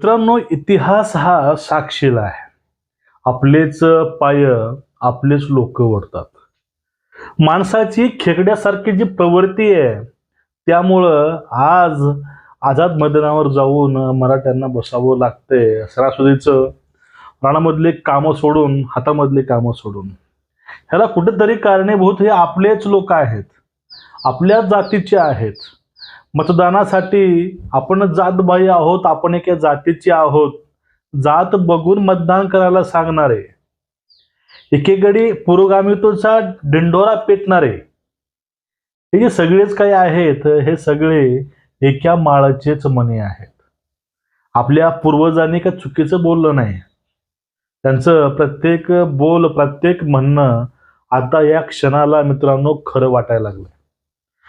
मित्रांनो इतिहास हा साक्षीला आहे. आपलेच पाय आपलेच लोक ओढतात. माणसाची खेकड्यासारखी जी प्रवृत्ती आहे त्यामुळं आज आझाद मैदानावर जाऊन मराठ्यांना बसावं लागतंय सरासुदीचं राणामधले कामं सोडून हातामधले कामं सोडून. ह्याला कुठेतरी कारणीभूत हे आपलेच लोक आहेत. आपल्याच जातीचे आहेत. मतदानासाठी आपण जातबाई आहोत आपण एका जातीचे आहोत. जात बघून मतदान करायला सांगणारे. एकेगडी पुरोगामित्वचा डिंडोरा पेटणारे. हे जे सगळेच काही आहेत हे सगळे एका माळाचेच मने आहेत. आपल्या पूर्वजांनी का चुकीचं बोललं नाही? त्यांचं प्रत्येक बोल प्रत्येक म्हणणं आता या क्षणाला मित्रांनो खरं वाटायला लागलं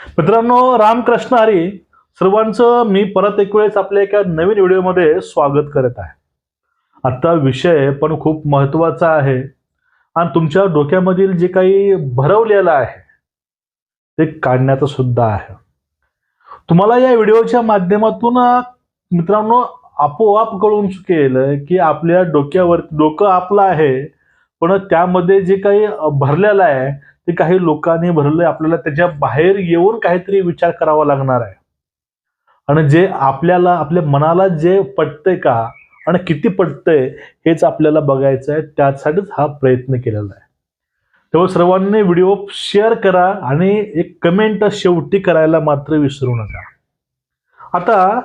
मित्रांनो रामकृष्ण हरी सर्वांचं मी परत एक वेळेस आपल्या एका नवीन व्हिडिओमध्ये स्वागत करत आहे. आता विषय पण खूप महत्त्वाचा आहे आणि तुमच्या डोक्यामधील जे काही भरवलेलं आहे ते काढण्याचं सुद्धा आहे. तुम्हाला या व्हिडिओच्या माध्यमातून मित्रांनो आपोआप कळून चुकेल की आपल्या डोक्यावर डोकं आपलं आहे पण त्यामध्ये जे काही भरलेलं आहे ते काही लोकांनी भरलंय. आपल्याला त्याच्या बाहेर येऊन काहीतरी विचार करावा लागणार आहे. आणि जे आपल्याला आपल्या मनाला जे पटतंय का आणि किती पटतंय हेच आपल्याला बघायचं आहे. त्यासाठीच हा प्रयत्न केलेला आहे. तेव्हा सर्वांनी व्हिडिओ शेअर करा आणि एक कमेंट शेवटी करायला मात्र विसरू नका. आता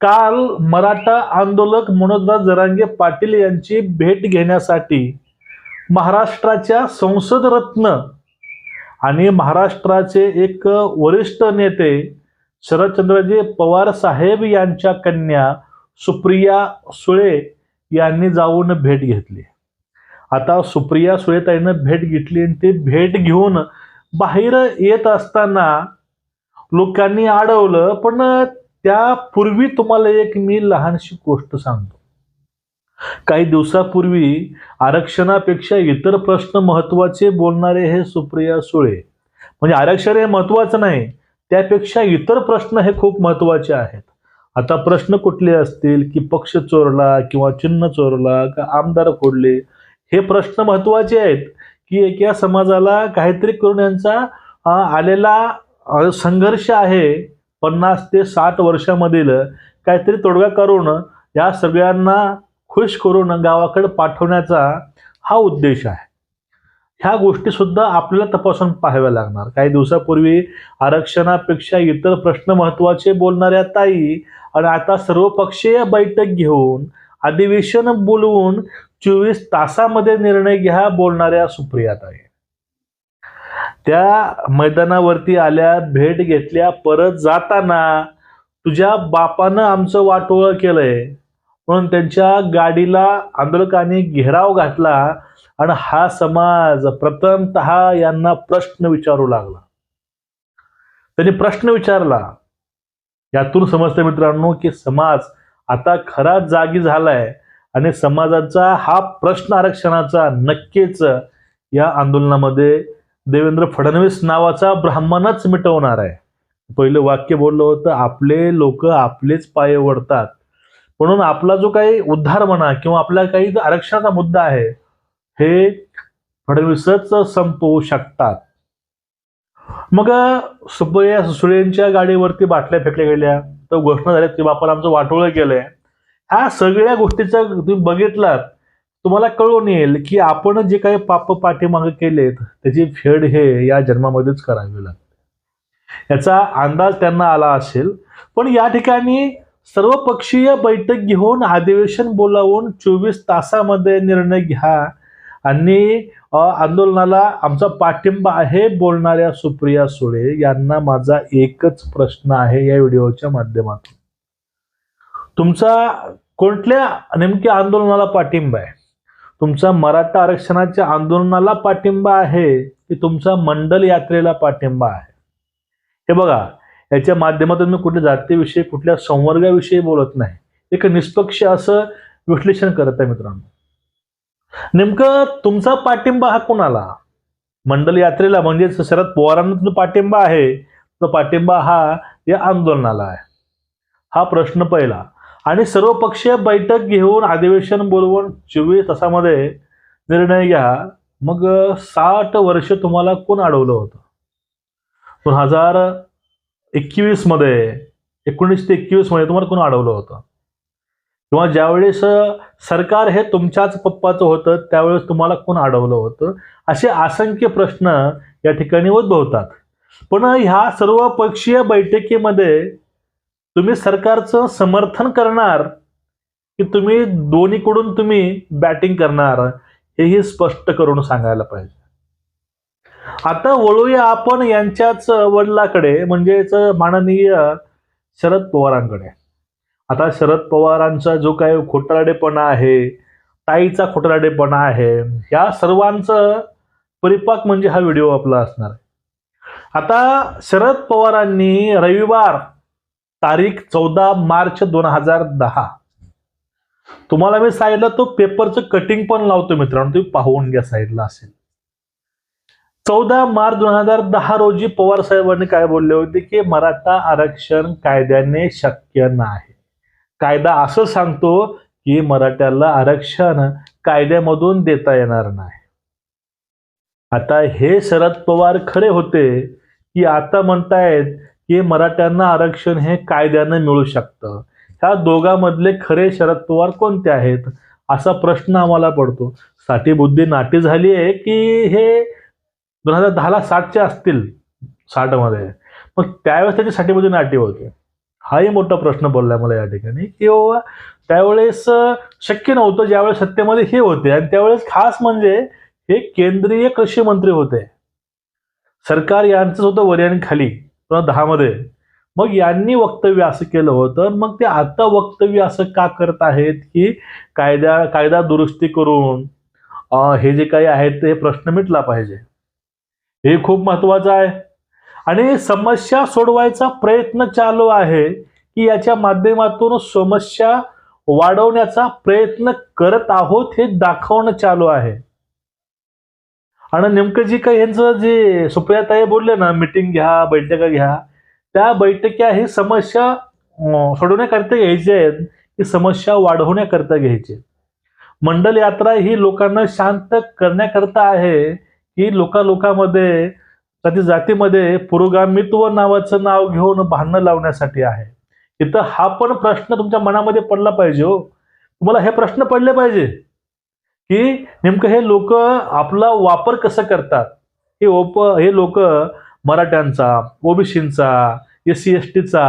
काल मराठा आंदोलक मनोजदास जरांगे पाटील यांची भेट घेण्यासाठी महाराष्ट्राच्या संसद रत्न आणि महाराष्ट्राचे एक वरिष्ठ नेते शरदचंद्रजी पवार साहेब यांच्या कन्या सुप्रिया सुळे यांनी जाऊन भेट घेतली. आता सुप्रिया सुळेताईनं भेट घेतली आणि ती भेट घेऊन बाहेर येत असताना लोकांनी अडवलं पण त्यापूर्वी तुम्हाला एक मी लहानशी गोष्ट सांगतो. काही दिवसापूर्वी आरक्षणापेक्षा इतर प्रश्न महत्त्वाचे बोलणारे हे सुप्रिया सुळे. म्हणजे आरक्षण हे महत्वाचं नाही त्यापेक्षा इतर प्रश्न हे खूप महत्त्वाचे आहेत. आता प्रश्न कुठले असतील? की पक्ष चोरला किंवा चिन्ह चोरला का आमदार फोडले? हे प्रश्न महत्त्वाचे आहेत की एका समाजाला काहीतरी करून यांचा आलेला संघर्ष आहे पन्नास ते साठ वर्षामधील काहीतरी तोडगा करून या सगळ्यांना खुश करून गावाकडे पाठवण्याचा हा उद्देश आहे. ह्या गोष्टी सुद्धा आपल्याला तपासून पाहाव्या लागणार. काही दिवसापूर्वी आरक्षणापेक्षा इतर प्रश्न महत्त्वाचे बोलणाऱ्या ताई आणि आता सर्वपक्षीय बैठक घेऊन अधिवेशन बोलवून चोवीस तासामध्ये निर्णय घ्या बोलणाऱ्या सुप्रिया ताई. त्या मैदानावरती आल्या भेट घेतल्या परत जाताना तुझ्या बापानं आमचं वाटोळं केलंय. म्हणून त्यांच्या गाडीला आंदोलकांनी घेराव घातला आणि हा समाज प्रथमत यांना प्रश्न विचारू लागला. त्यांनी प्रश्न विचारला. यातून समजतं मित्रांनो की समाज आता खरा जागी झालाय आणि समाजाचा हा प्रश्न आरक्षणाचा नक्कीच या आंदोलनामध्ये देवेंद्र फडणवीस नावाचा ब्राह्मणच मिटवणार आहे. पहिलं वाक्य बोललं होतं आपले लोक आपलेच पाय ओढतात. म्हणून आपला जो काही उद्धार म्हणा किंवा आपला काही जो आरक्षणाचा मुद्दा आहे हे फडणवीसच संपवू शकतात. मग सुप्रिया सुळेंच्या गाडीवरती बाटल्या फेकल्या गेल्या तर घोषणा झाल्या की बापाला आमचं वाटोळं केलंय. ह्या सगळ्या गोष्टीचा तुम्ही बघितलात तुम्हाला कळून येईल की आपण जे काही पाप पाठीमागे केलेत त्याची फेड हे या जन्मामध्येच करावी लागते. याचा अंदाज त्यांना आला असेल पण या ठिकाणी सर्वपक्षीय बैठक घेऊन अधिवेशन बोलावून चोवीस तासामध्ये निर्णय घ्या. आणि आंदोलनाला आमचा पाठिंबा आहे बोलणाऱ्या सुप्रिया सुळे यांना माझा एकच प्रश्न आहे या व्हिडिओच्या माध्यमातून. तुमचा कोणत्या नेमक्या आंदोलनाला पाठिंबा आहे? तुमचा मराठा आरक्षणाच्या आंदोलनाला पाठिंबा आहे की तुमचा मंडल यात्रेला पाठिंबा आहे? हे बघा याच्या माध्यमातून मी कुठल्या जातीविषयी कुठल्या संवर्गाविषयी बोलत नाही. एक निष्पक्ष असं विश्लेषण करत आहे मित्रांनो. नेमकं तुमचा पाठिंबा हा कोणाला? मंडल यात्रेला म्हणजे शरद पवारांना तुमचा पाठिंबा आहे. तो पाठिंबा हा या आंदोलनाला आहे. हा प्रश्न पहिला. आणि सर्वपक्षीय बैठक घेऊन अधिवेशन बोलवून चोवीस तासामध्ये निर्णय घ्या. मग साठ वर्ष तुम्हाला कोण अडवलं होतं? दोन हजार एकवीसमध्ये एकोणीस ते एकवीसमध्ये तुम्हाला कोण अडवलं होतं? किंवा ज्यावेळेस सरकार हे तुमच्याच पप्पाचं होतं त्यावेळेस तुम्हाला कोण अडवलं होतं? असे असंख्य प्रश्न या ठिकाणी उद्भवतात. पण ह्या सर्व पक्षीय बैठकीमध्ये तुम्ही सरकारचं समर्थन करणार की तुम्ही दोन्हीकडून तुम्ही बॅटिंग करणार हेही स्पष्ट करून सांगायला पाहिजे. आता वळूया आपण यांच्याच वडिलाकडे म्हणजेच माननीय शरद पवारांकडे. आता शरद पवारांचा जो काही खोटराडेपणा आहे ताईचा खोटराडेपणा आहे या सर्वांचं परिपाक म्हणजे हा व्हिडिओ आपला असणार आहे. आता शरद पवारांनी रविवार तारीख चौदा मार्च दोन हजार दहा. तुम्हाला मी सांगितलं तो पेपरचं कटिंग पण लावतो मित्रांनो तुम्ही पाहून घ्या साईडला असेल. चौदा मार्च दोन हजार दहा रोजी पवार साहेबांनी काय बोलले होते की मराठा आरक्षण कायद्याने शक्य नाही. कायदा असं सांगतो की मराठ्याला आरक्षण कायद्यामधून देता येणार नाही. आता हे शरद पवार खरे होते की आता म्हणतायत की मराठ्यांना आरक्षण हे कायद्यानं मिळू शकतं. ह्या दोघांमधले खरे शरद पवार कोणते आहेत? असा प्रश्न आम्हाला पडतो. साठी बुद्धी नाटी झाली आहे की हे दोन हजार दहाला साठचे असतील साठमध्ये. मग त्यावेळेस त्याची साठीमध्ये बुद्धी नाटी होते. हाही मोठा प्रश्न बोलला मला या ठिकाणी की बाबा त्यावेळेस शक्य नव्हतं ज्यावेळेस सत्तेमध्ये हे होते. आणि त्यावेळेस खास म्हणजे हे केंद्रीय कृषी मंत्री होते. सरकार यांचंच होतं वर खाली दोन हजार दहामध्ये. मग यांनी वक्तव्य असं केलं होतं. मग ते आता वक्तव्य असं का करत आहेत की कायदा कायदा दुरुस्ती करून हे जे काही आहेत ते प्रश्न मिटला पाहिजे. हे खूप महत्वाचं आहे. आणि समस्या सोडवायचा प्रयत्न चालू आहे की याच्या माध्यमातून समस्या वाढवण्याचा प्रयत्न करत आहोत हे दाखवणं चालू आहे. आणि नेमकं जी काही यांचं जे सुप्रियाताई बोलले ना मिटिंग घ्या बैठका घ्या त्या बैठक्या ही समस्या सोडवण्याकरता घ्यायची आहेत की समस्या वाढवण्याकरता घ्यायची मंडल यात्रा ही लोकांना शांत करण्याकरता आहे. की लोकालोकामध्ये कधी जातीमध्ये पुरोगामित्व नावाचं नाव घेऊन भांडणं लावण्यासाठी आहे. इथं हा पण प्रश्न तुमच्या मनामध्ये पडला पाहिजे हो. तुम्हाला हे प्रश्न पडले पाहिजे की नेमकं हे लोक आपला वापर कसं करतात? हे ओप हे लोक मराठ्यांचा ओबीसींचा एस सी एस टीचा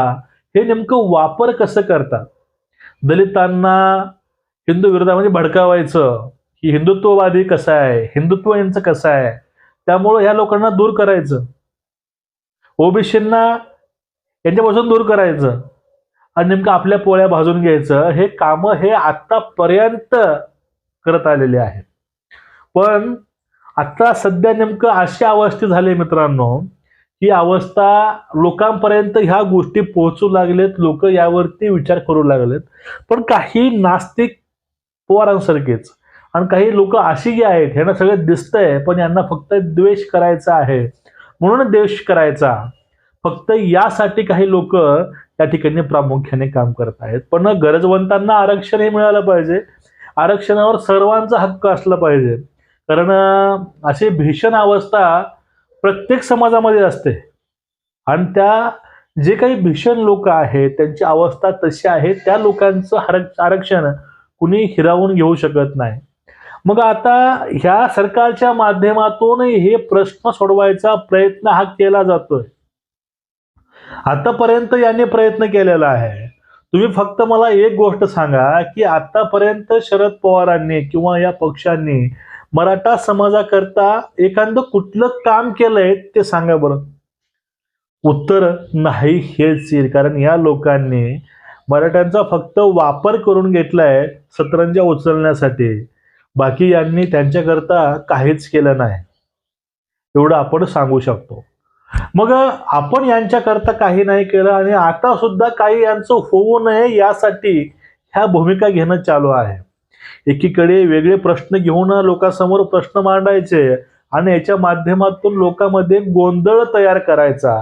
हे नेमकं वापर कसं करतात? दलितांना हिंदू विरोधामध्ये भडकावायचं की हिंदुत्ववादी कसं आहे? हिंदुत्व यांचं कसं आहे? त्यामुळं ह्या लोकांना दूर करायचं. ओबीसींना यांच्यापासून दूर करायचं. आणि नेमकं आपल्या पोळ्या भाजून घ्यायचं. हे कामं हे आत्तापर्यंत करत आलेले आहेत. पण आता सध्या नेमकं अशी अवस्था झाली मित्रांनो ही अवस्था लोकांपर्यंत ह्या गोष्टी पोहोचू लागलेत. लोक यावरती विचार करू लागलेत. पण काही नास्तिक पवारांसारखेच. आणि काही लोक अशी जी आहेत ह्यांना सगळं दिसतंय पण यांना फक्त द्वेष करायचा आहे. म्हणून द्वेष करायचा. फक्त यासाठी काही लोक त्या ठिकाणी प्रामुख्याने काम करत आहेत. पण गरजवंतांना आरक्षण हे मिळालं पाहिजे. आरक्षणावर सर्वांचा हक्क असला पाहिजे. कारण अशी भीषण अवस्था प्रत्येक समाजामध्ये असते. आणि त्या जे काही भीषण लोक आहेत त्यांची अवस्था तशी आहे त्या लोकांचं आरक्षण कुणी हिरावून घेऊ शकत नाही. मग आता ह्या सरकारच्या माध्यमातून हे प्रश्न सोडवायचा प्रयत्न हा केला जातोय. आतापर्यंत यांनी प्रयत्न केलेला आहे. तुम्ही फक्त मला एक गोष्ट सांगा की आतापर्यंत शरद पवारांनी किंवा या पक्षांनी मराठा समाजाकरता एखादं कुठलं काम केलंय ते सांगा बरं. उत्तर नाही हेच येईल कारण या लोकांनी मराठ्यांचा फक्त वापर करून घेतलाय सतरंजा उचलण्यासाठी. बाकी यांनी त्यांच्याकरता काहीच केलं नाही. एवढं आपण सांगू शकतो. मग आपण यांच्याकरता काही नाही केलं आणि आता सुद्धा काही यांचं होऊ नये यासाठी ह्या भूमिका घेणं चालू आहे. एकीकडे वेगळे प्रश्न घेऊन लोकांसमोर प्रश्न मांडायचे आणि याच्या माध्यमातून लोकांमध्ये गोंधळ तयार करायचा.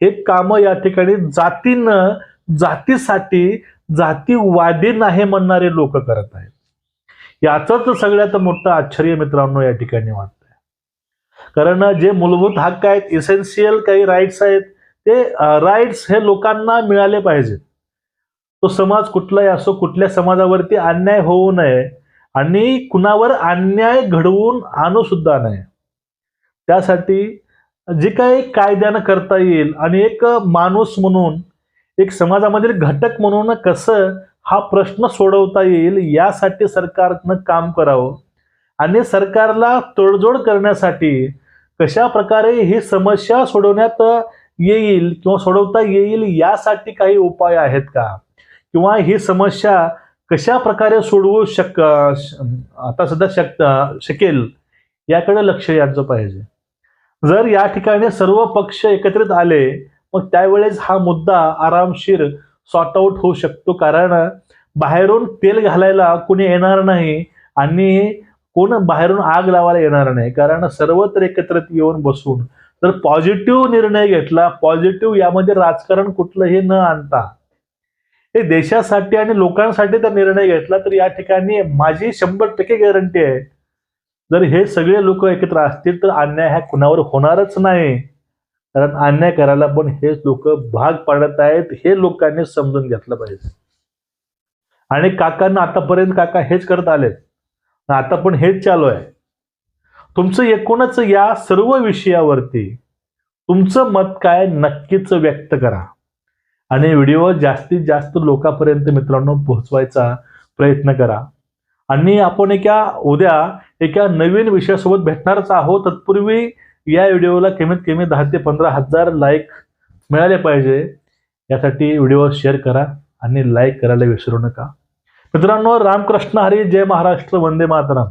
हे काम या ठिकाणी जातीनं जातीसाठी जातीवादी नाही म्हणणारे लोक करत आहेत. याचंच सगळ्यात मोठं आश्चर्य मित्रांनो या ठिकाणी वाटतंय. कारण जे मूलभूत हक्क आहेत इसेन्शियल काही राईट्स आहेत ते राईट्स हे लोकांना मिळाले पाहिजेत. तो समाज कुठलाही असो कुठल्या समाजावरती अन्याय होऊ नये आणि कुणावर अन्याय घडवून आणू सुद्धा नये. त्यासाठी जे काही कायद्यानं करता येईल आणि एक माणूस म्हणून एक समाजामधील घटक म्हणून कसं हा प्रश्न सोडवता येईल यासाठी सरकारनं काम करावं. आणि सरकारला तोडजोड करण्यासाठी कशा प्रकारे ही समस्या सोडवण्यात येईल किंवा सोडवता येईल यासाठी काही उपाय आहेत का? किंवा ही समस्या कशा प्रकारे सोडवू शक आता सध्या शक शकेल याकडे लक्ष यायचं पाहिजे. जर या ठिकाणी सर्व पक्ष एकत्रित आले मग त्यावेळेस हा मुद्दा आरामशीर सॉर्ट आऊट होऊ शकतो. कारण बाहेरून तेल घालायला कुणी येणार नाही आणि कोण बाहेरून आग लावायला येणार नाही. कारण सर्वत्र एकत्रित येऊन बसून. तर पॉझिटिव्ह निर्णय घेतला. पॉझिटिव्ह यामध्ये राजकारण कुठलंही न आणता. हे देशासाठी आणि लोकांसाठी जर निर्णय घेतला तर या ठिकाणी माझी शंभर टक्के गॅरंटी आहे. जर हे सगळे लोक एकत्र असतील तर अन्याय हा कुणावर होणारच नाही. कारण अन्याय करायला पण हेच लोक भाग पाडत आहेत हे लोकांनी समजून घेतलं पाहिजे. आणि काकांना आतापर्यंत काका हेच करत आलेत. आता पण हेच चालू आहे. तुमचं एकूणच या सर्व विषयावरती तुमचं मत काय नक्कीच व्यक्त करा. आणि व्हिडिओ जास्तीत जास्त लोकांपर्यंत मित्रांनो पोहोचवायचा प्रयत्न करा. आणि आपण एका उद्या एका नवीन विषयासोबत भेटणारच आहोत. तत्पूर्वी या व्हिडिओला कमीत कमी दहा ते पंधरा हजार लाईक मिळाले पाहिजे. यासाठी व्हिडिओ शेअर करा आणि लाईक करायला विसरू नका. मित्रांनो रामकृष्ण हरी जय महाराष्ट्र वंदे मातरम.